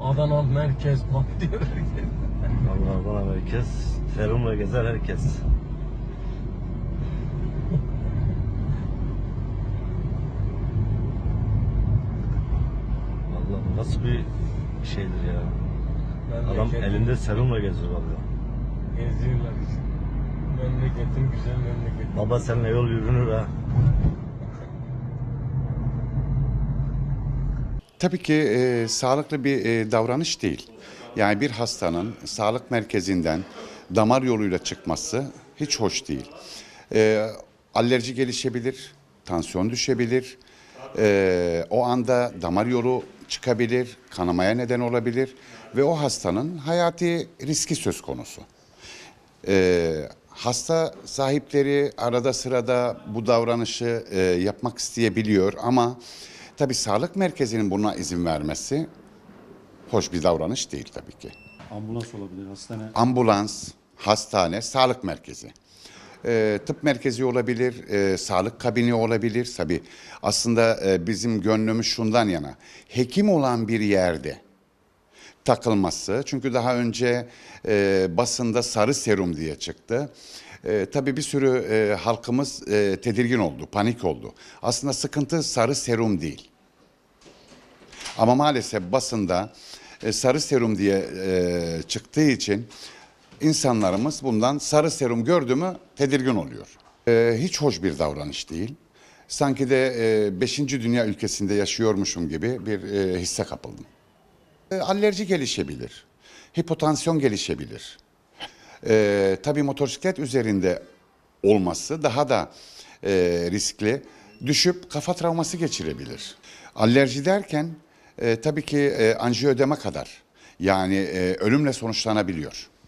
Adana merkez bak diyor. Allah bana merkez, serumla gezer herkes. Allah nasıl bir şeydir ya. Adam Memleket- elinde serumla geziyor valla. Geziyorlar işte. Memleketin güzel memleketi. Baba seninle yol yürünür ha. Tabii ki e, sağlıklı bir e, davranış değil. Yani bir hastanın sağlık merkezinden damar yoluyla çıkması hiç hoş değil. E, alerji gelişebilir, tansiyon düşebilir, e, o anda damar yolu çıkabilir, kanamaya neden olabilir ve o hastanın hayati riski söz konusu. Ee, hasta sahipleri arada sırada bu davranışı e, yapmak isteyebiliyor ama tabii sağlık merkezinin buna izin vermesi hoş bir davranış değil tabii ki. Ambulans olabilir, hastane. Ambulans, hastane, sağlık merkezi. Ee, tıp merkezi olabilir, e, sağlık kabini olabilir. Tabii aslında e, bizim gönlümüz şundan yana. Hekim olan bir yerde takılması. Çünkü daha önce e, basında sarı serum diye çıktı. E, tabii bir sürü e, halkımız e, tedirgin oldu, panik oldu. Aslında sıkıntı sarı serum değil. Ama maalesef basında e, sarı serum diye e, çıktığı için insanlarımız bundan sarı serum gördü mü tedirgin oluyor. E, hiç hoş bir davranış değil. Sanki de 5. dünya ülkesinde yaşıyormuşum gibi bir e, hisse kapıldım. E, alerji gelişebilir. Hipotansiyon gelişebilir. E, tabii motosiklet üzerinde olması daha da e, riskli. Düşüp kafa travması geçirebilir. Alerji derken e, tabii ki e, anjiyoedema kadar yani e, ölümle sonuçlanabiliyor.